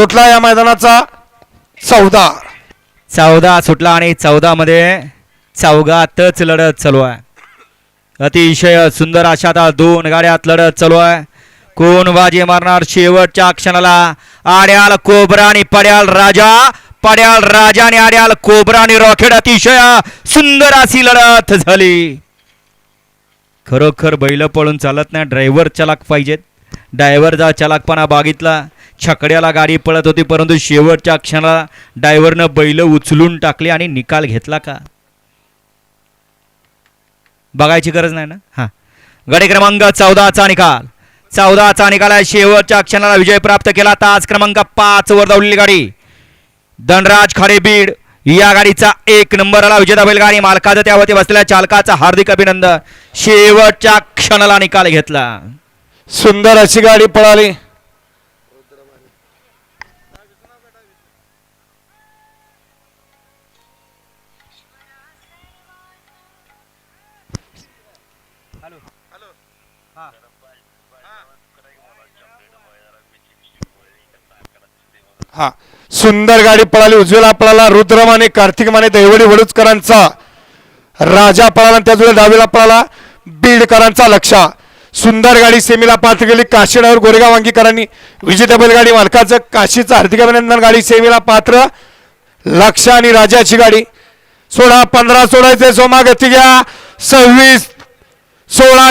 सुटला या मैदानाचा? चौदा. चौदा सुटला आणि चौदा मध्ये चौघातच लढत चालू आहे. अतिशय सुंदर अशा आता दोन गाड्यात लढत चालू आहे. कोण बाजी मारणार शेवटच्या क्षणाला? आड्याल कोबरा आणि पड्याल राजा. पड्याल राजा आणि आड्याल कोबरा आणि रॉकेट अतिशय सुंदर अशी लढत झाली. खरोखर बैल पळून चालत नाही. ड्रायव्हर चलाक पाहिजेत. ड्रायव्हरचा चलाकपणा बागितला. छकड्याला गाडी पळत होती परंतु शेवटच्या क्षणाला डायव्हरनं बैल उचलून टाकले आणि निकाल घेतला का? बघायची गरज नाही ना? हा. गडी क्रमांक चौदाचा निकाल. चौदाचा निकाल आहे. शेवटच्या क्षणाला विजय प्राप्त केला. तास क्रमांक पाच वर धावलेली गाडी. धनराज खाडे बीड या गाडीचा एक नंबरला विजेता बैलगाडी मालकाचं त्यावरती बसलेल्या चालकाचा हार्दिक अभिनंदन. शेवटच्या क्षणाला निकाल घेतला. सुंदर अशी गाडी पळाली. हा. सुंदर गाडी पळाली उजव्याला पळाला रुद्रमाने कार्तिक माने दैवडी वडूचकरांचा. राजा पळाला त्याच डावीला पळाला. बीडकरांचा लक्षा सुंदर गाडी सेमीला पात्र केली. काशीडावर गोरेगाव अंगीकरांनी. विजेत्या बैलगाडी मालकाचं काशीचं हार्दिक अभिनंदन. गाडी सेमीला पात्र. लक्ष आणि राजाची गाडी. सोळा पंधरा सोळायचे सोमा गती घ्या. सव्वीस सोळा